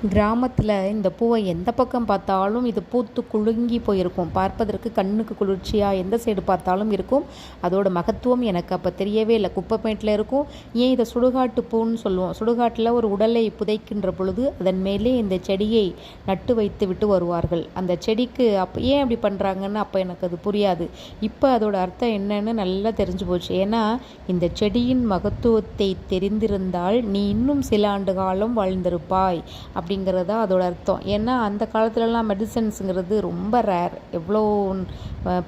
கிராமத்தில் இந்த பூவை எந்த பக்கம் பார்த்தாலும் இது பூத்து குலுங்கி போயிருக்கும். பார்ப்பதற்கு கண்ணுக்கு குளிர்ச்சியாக எந்த சைடு பார்த்தாலும் இருக்கும். அதோட மகத்துவம் எனக்கு அப்போ தெரியவே இல்லை. குப்பைமேட்டில் இருக்கும். ஏன் இதை சுடுகாட்டு பூன்னு சொல்லுவோம். சுடுகாட்டில் ஒரு உடலை புதைக்கின்ற பொழுது அதன் மேலே இந்த செடியை நட்டு வைத்து விட்டு வருவார்கள். அந்த செடிக்கு அப்போ ஏன் அப்படி பண்ணுறாங்கன்னு அப்போ எனக்கு அது புரியாது. இப்போ அதோட அர்த்தம் என்னன்னு நல்லா தெரிஞ்சு போச்சு. ஏன்னா இந்த செடியின் மகத்துவத்தை தெரிந்திருந்தால் நீ இன்னும் சில ஆண்டு காலம் வாழ்ந்திருப்பாய். அப்படிங்கிறது தான் அதோட அர்த்தம். ஏன்னா அந்த காலத்துலலாம் மெடிசன்ஸுங்கிறது ரொம்ப ரேர் எவ்வளோ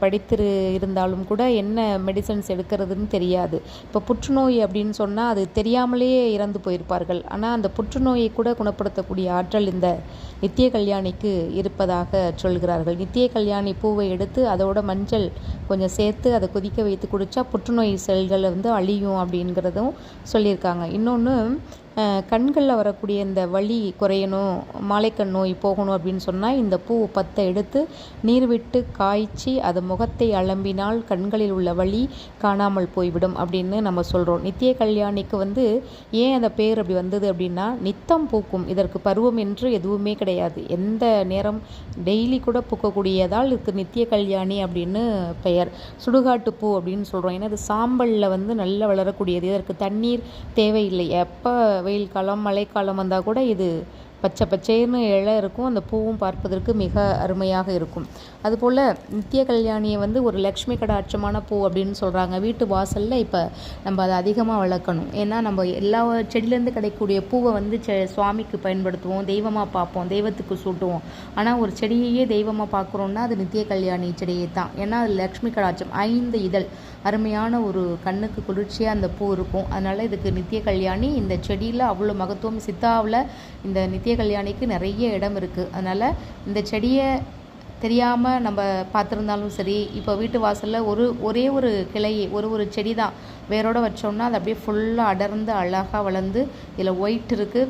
படித்திரு இருந்தாலும் கூட என்ன மெடிசன்ஸ் எடுக்கிறதுன்னு தெரியாது. இப்போ புற்றுநோய் அப்படின்னு சொன்னால் அது தெரியாமலேயே இறந்து போயிருப்பார்கள். ஆனால் அந்த புற்றுநோயை கூட குணப்படுத்தக்கூடிய ஆற்றல் இந்த நித்திய கல்யாணிக்கு இருப்பதாக சொல்கிறார்கள். நித்திய கல்யாணி பூவை எடுத்து அதோட மஞ்சள் கொஞ்சம் சேர்த்து அதை கொதிக்க வைத்து குடித்தா புற்றுநோய் செல்களை வந்து அழியும் அப்படிங்கிறதும் சொல்லியிருக்காங்க. இன்னொன்று கண்களில் வரக்கூடிய இந்த வலி குறையணும் மாலைக்கண் நோய் போகணும் அப்படின்னு சொன்னால் இந்த பூ பத்தை எடுத்து நீர் விட்டு காய்ச்சி அது முகத்தை அலம்பினால் கண்களில் உள்ள வலி காணாமல் போய்விடும் அப்படின்னு நம்ம சொல்கிறோம் நித்திய கல்யாணிக்கு வந்து ஏன் அந்த பேர் அப்படி வந்தது அப்படின்னா நித்தம் பூக்கும் இதற்கு பருவம் என்று எதுவுமே கிடையாது. எந்த நேரம் டெய்லி கூட பூக்கக்கூடியதால் இதுக்கு நித்திய கல்யாணி அப்படின்னு பெயர். சுடுகாட்டு பூ அப்படின்னு சொல்கிறோம் ஏன்னா இது சாம்பலில் வந்து நல்லா வளரக்கூடியது. இதற்கு தண்ணீர் தேவையில்லை. எப்போ வெயில் காலம் மழைக்காலம் வந்தால் கூட இது பச்சை பச்சைன்னு இலை இருக்கும் அந்த பூவும் பார்ப்பதற்கு மிக அருமையாக இருக்கும். அதுபோல் நித்திய கல்யாணியை வந்து ஒரு லக்ஷ்மி கடாட்சமான பூ அப்படின்னு சொல்கிறாங்க வீட்டு வாசலில் இப்போ நம்ம அதை அதிகமாக வளர்க்கணும். ஏன்னா நம்ம எல்லா செடியிலேருந்து கிடைக்கக்கூடிய பூவை வந்து சுவாமிக்கு பயன்படுத்துவோம் தெய்வமாக பார்ப்போம் தெய்வத்துக்கு சூட்டுவோம். ஆனால் ஒரு செடியையே தெய்வமாக பார்க்குறோன்னா அது நித்திய கல்யாணி செடியை தான். ஏன்னா அது லக்ஷ்மி கடாட்சம் ஐந்து இதழ் அருமையான ஒரு கண்ணுக்கு குளிர்ச்சியாக அந்த பூ இருக்கும். அதனால் இதுக்கு நித்திய கல்யாணி இந்த செடியில் அவ்வளோ மகத்துவம் சித்தாவில் இந்த நித்திய நித்திய கல்யாணிக்கு நிறைய இடம் இருக்குது அதனால் இந்த செடியை தெரியாமல் நம்ம பார்த்துருந்தாலும் சரி இப்போ வீட்டு வாசலில் ஒரு ஒரே ஒரு கிளை ஒரு ஒரு செடி தான் வேரோடு வச்சோம்னா அது அப்படியே ஃபுல்லாக அடர்ந்து அழகாக வளர்ந்து இதில் ஒயிட் இருக்குது